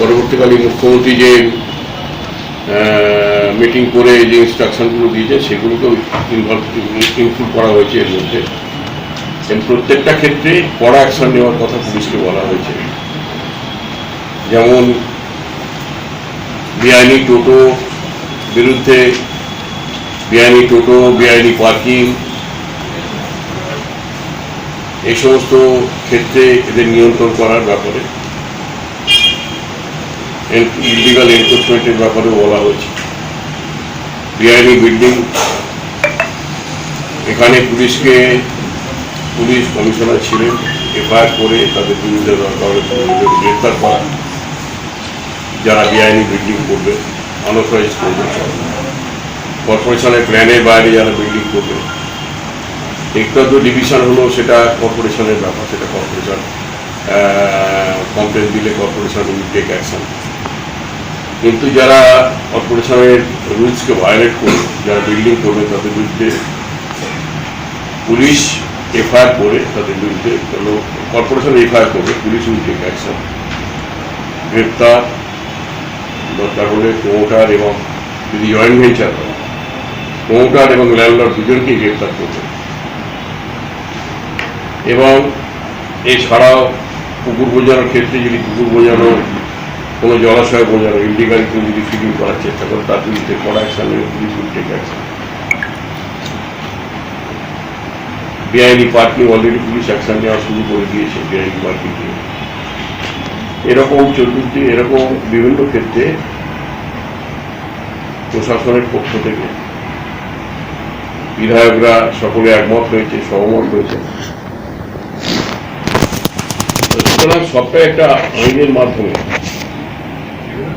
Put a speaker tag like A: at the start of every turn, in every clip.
A: পরবর্তীকালে মুখ্যমন্ত্রী যে মিটিং করে যে ইনস্ট্রাকশনগুলো দিয়েছে, সেগুলোকেও ইনভলভ ইনক্লুড করা হয়েছে এর মধ্যে। এবং প্রত্যেকটা ক্ষেত্রে কড়া অ্যাকশন নেওয়ার কথা পুলিশকে বলা হয়েছে। যেমন, বেআইনি টোটো বিরুদ্ধে, বেআইনি টোটো, বেআইনি পার্কিং, এই সমস্ত ক্ষেত্রে এদের নিয়ন্ত্রণ করার ব্যাপারে ইলিগাল এনফোর্সমেন্টের ব্যাপারেও বলা হয়েছে। বেআইনি বিল্ডিং এখানে পুলিশকে, পুলিশ কমিশনার ছিলেন, এফআইআর করে তাদের বিরুদ্ধে হলে করা। যারা বেআইনি বিল্ডিং করবে আনঅথরাইজ করবে, কর্পোরেশনের প্ল্যানের বাইরে যারা বিল্ডিং করবে। একটা ডিভিশন হলো সেটা কর্পোরেশনের ব্যাপার, সেটা কর্পোরেশন কমপ্লেন দিলে কর্পোরেশন উইল টেক অ্যাকশন কিন্তু যারা কর্পোরেশনের রুলসকে ভায়োলেট করবে যারা বিল্ডিং করবে তাদের বিরুদ্ধে পুলিশ এফআইআর করে তাদের বিরুদ্ধে কর্পোরেশন এফআইআর করবে, পুলিশ উইল টেক গ্রেপ্তার দরকার হলে প্রমোটার এবং যদি জয়েন্ট ভেঞ্চার হয় প্রমোটার এবং ল্যান্ডলর্ড দুজনকেই গ্রেপ্তার করবে। এবং এছাড়াও পুকুর বোঝানোর ক্ষেত্রে যদি পুকুর বোঝানো কোনো জলাশয় বোঝানো ইলিগাল কেউ যদি ফিডিং করার চেষ্টা করে, তার বিরুদ্ধে কড়া action police will take action বেআইনি পার্কিং অলরেডি পুলিশ অ্যাকশন নেওয়া শুরু করে দিয়েছে বেআইনি পার্কিং নিয়ে। এরকম চতুর্থী এরকম বিভিন্ন ক্ষেত্রে প্রশাসনের পক্ষ থেকে বিধায়করা সকলে একমত হয়েছে, সহমত হয়েছে। সুতরাং সবটাই একটা আইনের মাধ্যমে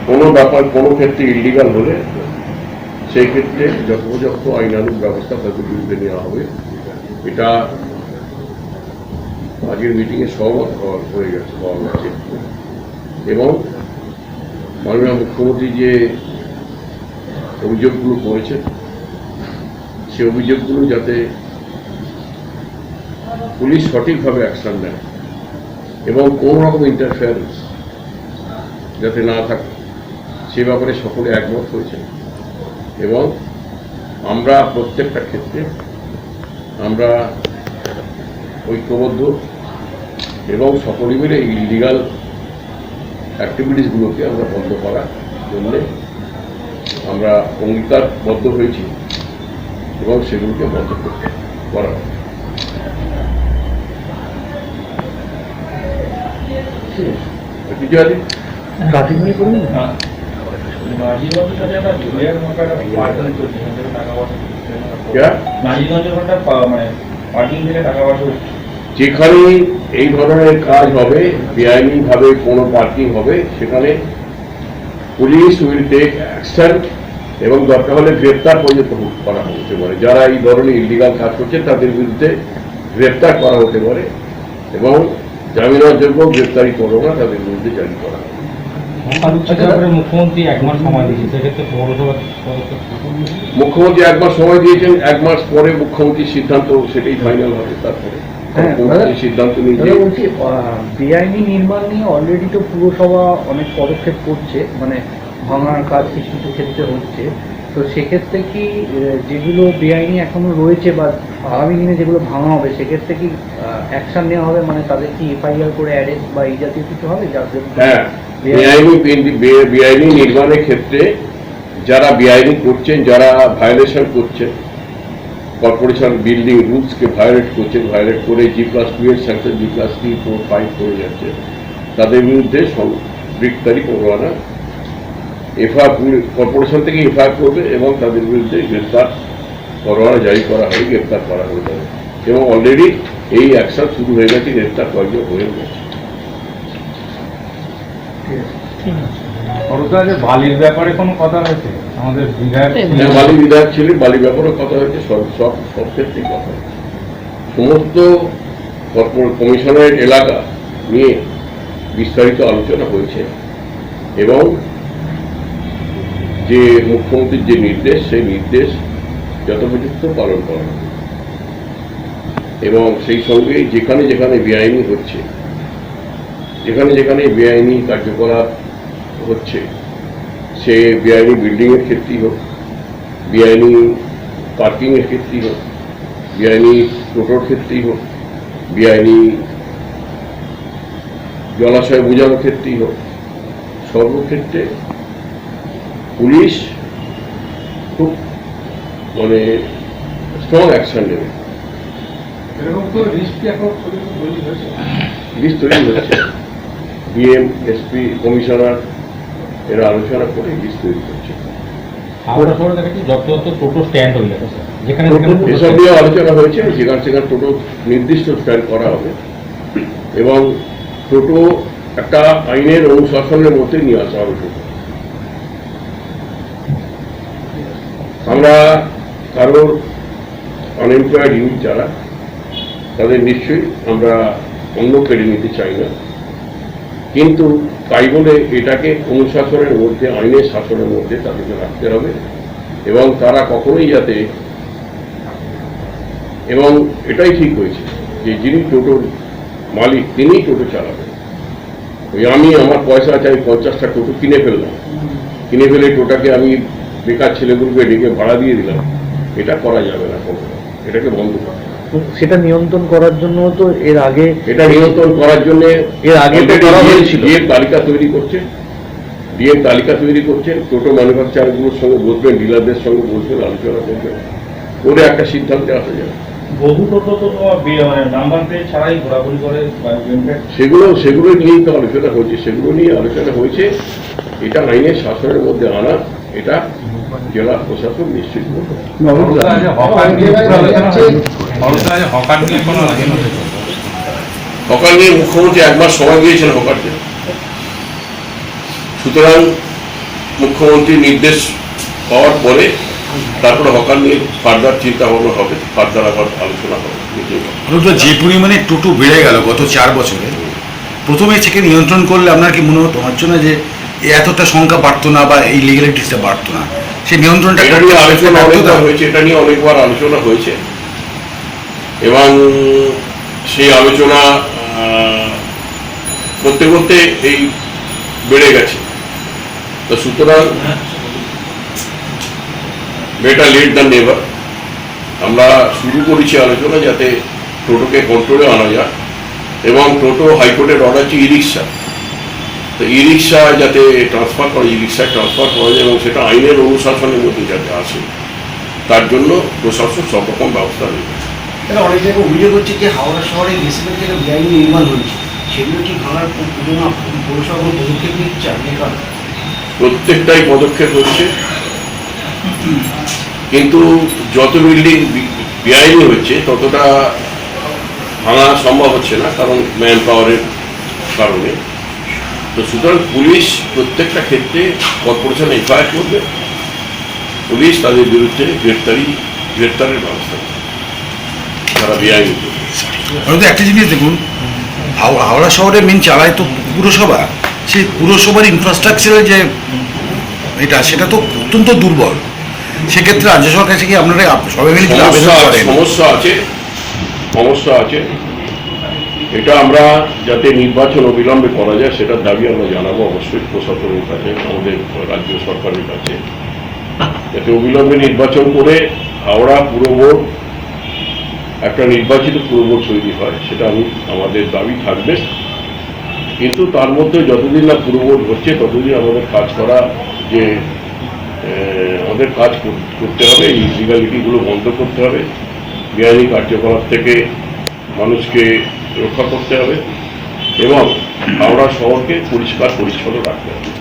A: কোনো ব্যাপার, কোনো ক্ষেত্রে ইলিগাল হলে সেই ক্ষেত্রে যথোপযুক্ত আইনানুগ ব্যবস্থা তাদের বিরুদ্ধে নেওয়া হবে। এটা আগের মিটিংয়ে সহমত হয়ে গেছে, হওয়া গেছে। এবং মাননীয় মুখ্যমন্ত্রী যে অভিযোগগুলো করেছে সে অভিযোগগুলো যাতে পুলিশ সঠিকভাবে অ্যাকশন নেয় এবং কোন রকম ইন্টারফেয়ারেন্স যাতে না থাকে। সে ব্যাপারে সকলে একমত হয়েছে এবং আমরা প্রত্যেকটা ক্ষেত্রে আমরা ঐক্যবদ্ধ এবং সকলে মিলে ইলিগাল অ্যাক্টিভিটিসগুলোকে আমরা বন্ধ করার জন্যে আমরা অঙ্গীকারবদ্ধ হয়েছি এবং সেগুলোকে বন্ধ করতে করা। কিছু আছে।
B: প্রাথমিক করুন
A: যেখানে এই ধরনের কাজ হবে, বেআইনিভাবে কোনো পার্কিং হবে, সেখানে পুলিশ উইল টেক অ্যাকশন এবং দরকার হলে গ্রেপ্তার পর্যন্ত করা হতে পারে যারা এই ধরনের ইলিগাল কাজ করছে, তাদের বিরুদ্ধে গ্রেপ্তার করা হতে পারে এবং জামিনযোগ্য গ্রেপ্তারি করো না তাদের বিরুদ্ধে জারি করা হবে
B: মুখ্যমন্ত্রী এক মাস সময়
A: মুখ্যমন্ত্রী এক মাস দিয়েছেন এক মাস পরে মুখ্যমন্ত্রীর সিদ্ধান্ত সেটাই ফাইনাল হবে তারপরে
C: হ্যাঁ,
A: সিদ্ধান্ত
C: বলছি বেআইনি নির্মাণ নিয়ে অলরেডি তো পুরসভা অনেক পদক্ষেপ করছে মানে ভাঙার কাজ কিছু কিছু ক্ষেত্রে হচ্ছে। তো সেক্ষেত্রে কি যেগুলো বেআইনি এখনও রয়েছে বা আগামী দিনে যেগুলো ভাঙা হবে সেক্ষেত্রে কি অ্যাকশন নেওয়া হবে? মানে তাদের কি এফআইআর করে অ্যারেস্ট বা এই জাতীয় কিছু হবে? যাদের
A: হ্যাঁ বেআইনি বেআইনি নির্মাণের ক্ষেত্রে যারা বেআইনি করছেন, যারা ভায়োলেশন করছেন কর্পোরেশন বিল্ডিং রুলসকে ভায়োলেট করছেন ভায়োলেট করে জি প্লাস টু এর sanction G plus three four five করে যাচ্ছে, তাদের বিরুদ্ধে গ্রেপ্তারি পরোয়ানা এফআইআর কর্পোরেশন থেকে এফআইআর করবে এবং তাদের বিরুদ্ধে গ্রেপ্তার পরোয়ানা জারি করা হবে গ্রেপ্তার করা হয়ে যাবে। এবং অলরেডি এই অ্যাকশন শুরু হয়ে গেছে গ্রেপ্তার কয়েকজন হয়ে গেছে।
B: যে বালির ব্যাপারে কোনো কথা হয়েছে? আমাদের বিধায়ক
A: হ্যাঁ, বালি বিধায়ক ছিলেন বালি ব্যাপারেও কথা হয়েছে সব সব সব ক্ষেত্রেই কথা সমস্ত কর্পোরেট এলাকা নিয়ে বিস্তারিত আলোচনা হয়েছে এবং যে মুখ্যমন্ত্রীর যে নির্দেশ সেই নির্দেশ যথোপযুক্ত পালন করা হবে। এবং সেই সঙ্গে যেখানে যেখানে বেআইনি হচ্ছে যেখানে যেখানে বেআইনি কার্যকলাপ হচ্ছে। সে বেআইনি বিল্ডিংয়ের ক্ষেত্রেই হোক বেআইনি পার্কিংয়ের ক্ষেত্রেই হোক বেআইনি টোটোর ক্ষেত্রেই হোক বেআইনি জলাশয় বোঝানোর ক্ষেত্রেই হোক সর্বক্ষেত্রে পুলিশ খুব মানে স্ট্রং অ্যাকশন নেবে।
D: এরকম তো রিস্ক এখন পর্যন্ত তৈরি হয়েছে?
A: লিস্ট তৈরি হচ্ছে। ডিএম এসপি কমিশনার এরা আলোচনা করে লিস্ট তৈরি করছে
B: হাওড়া শহরে দেখেছি যত যত টোটো স্ট্যান্ড হয়ে যাবে যেখানে যেখানে
A: এসব নিয়ে আলোচনা হয়েছে যেখানে সেখানে টোটো নির্দিষ্ট স্ট্যান্ড করা হবে। এবং টোটো একটা আইনের অনুশাসনের মধ্যে নিয়ে আসা হবে আমরা কারোর আনএমপ্লয়েড ইউথ যারা তাদের নিশ্চয়ই আমরা অন্য কেড়ে নিতে চাই না। কিন্তু তাই বলে এটাকে অনুশাসনের মধ্যে, আইনের শাসনের মধ্যে তাদেরকে রাখতে হবে। এবং তারা কখনোই যাতে এবং এটাই ঠিক হয়েছে যে যিনি টোটোর মালিক, তিনিই টোটো চালাবেন। ওই আমি আমার পয়সা আছে, আমি পঞ্চাশটা টোটো কিনে ফেললাম। কিনে ফেলে টোটাকে আমি বেকার ছেলেগুলোকে ডেকে ভাড়া দিয়ে দিলাম। এটা করা যাবে না কখনো। এটাকে বন্ধ হবে।
C: সেটা নিয়ন্ত্রণ করার জন্য তো এর আগে
A: এটা নিয়ন্ত্রণ করার জন্য
C: এর আগে
A: ডিএম তালিকা তৈরি করছে ডিএম তালিকা তৈরি করছে টোটো ম্যানুফ্যাকচারগুলোর সঙ্গে বসবেন ডিলারদের সঙ্গে বসবেন আলোচনা করবেন করে একটা সিদ্ধান্তে আসা যাবে
D: বহু টোটো তো তোমার বে- মানে নাম্বার প্লেট ছাড়াই ঘোরাঘুরি করে
A: সেগুলো সেগুলো নিয়েই তো আলোচনা হয়েছে সেগুলো নিয়ে আলোচনা হয়েছে এটা আইনের শাসনের মধ্যে আনা এটা জেলা প্রশাসন নিশ্চিত করবে
B: হকার নিয়ে কোনো আলোচনা হয়েছে?
A: হকার নিয়ে মুখ্যমন্ত্রী একবার সময় দিয়েছেন হকারদের সুতরাং মুখ্যমন্ত্রী নির্দেশ পাওয়ার পরে তারপরে হকার নিয়ে ফার্দার চিন্তা ভাবনা হবে ফার্দার আবার আলোচনা হবে
E: যে পরিমাণে টোটো বেড়ে গেল গত চার বছরে প্রথমে থেকে নিয়ন্ত্রণ করলে আপনার কি মনে হতো? হচ্ছে না যে এতটা সংখ্যা বাড়তো না বা এই লিগালিটিসটা বাড়তো না সেই নিয়ন্ত্রণটা
A: এটা নিয়ে আলোচনা হয়েছে এটা নিয়ে অনেকবার আলোচনা হয়েছে। এবং সেই আলোচনা করতে করতে এই বেড়ে গেছে। তো সুতরাং বেটার লেট দ্যান নেভার আমরা শুরু করেছি আলোচনা যাতে টোটোকে কন্ট্রোলে আনা যায় এবং টোটো হাইকোর্টের অর্ডার হচ্ছে ই রিক্সা তো ই রিক্সা যাতে ট্রান্সফার করে ই রিক্সায় ট্রান্সফার করা যায় এবং সেটা আইনের অনুশাসনের মধ্যে যাতে আসে, তার জন্য প্রশাসন সব রকম ব্যবস্থা নেবে।
F: তাহলে অনেক জায়গায় অভিযোগ হচ্ছে যে হাওড়া শহরে বেশিরভাগ জায়গায় বেআইনি নির্মাণ হয়েছে? সেগুলো কি ভাঙার পুরোনো পৌরসভা কোনো পদক্ষেপ নিচ্ছে আপনি কারণ
A: প্রত্যেকটাই পদক্ষেপ হচ্ছে। কিন্তু যত বিল্ডিং বেআইনি হচ্ছে, ততটা ভাঙা সম্ভব হচ্ছে না, কারণ ম্যান পাওয়ারের কারণে। তো সুতরাং পুলিশ প্রত্যেকটা ক্ষেত্রে কর্পোরেশন এফআইআর করবে। পুলিশ তাদের বিরুদ্ধে গ্রেপ্তারি, গ্রেপ্তারের ব্যবস্থা বেআইনি করবে।
E: একটা জিনিস দেখুন হাওড়া শহরে মেন চালায় তো পুরসভা। সেই পুরসভার ইনফ্রাস্ট্রাকচারের যে এটা সেটা তো অত্যন্ত দুর্বল। সেক্ষেত্রে রাজ্য সরকার আপনারা সবাই মিলে
A: সমস্যা আছে সমস্যা আছে এটা আমরা যাতে নির্বাচন অবিলম্বে করা যায় সেটার দাবি আমরা জানাব অবশ্যই প্রশাসনের কাছে আমাদের রাজ্য সরকারের কাছে। যাতে অবিলম্বে নির্বাচন করে হাওড়া পুর বোর্ড একটা নির্বাচিত পুর তৈরি হয়, সেটা আমি, আমাদের দাবি থাকবে। কিন্তু তার মধ্যে যতদিন না পুর বোর্ড হচ্ছে, ততদিন আমাদের কাজ করা যে আমাদের কাজ কর- করতে হবে, এই লিগালিটিগুলো বন্ধ করতে হবে। বেআইনি কার্যকলাপ থেকে মানুষকে রক্ষা করতে হবে এবং হাওড়া শহরকে পরিষ্কার পরিচ্ছন্ন রাখতে হবে।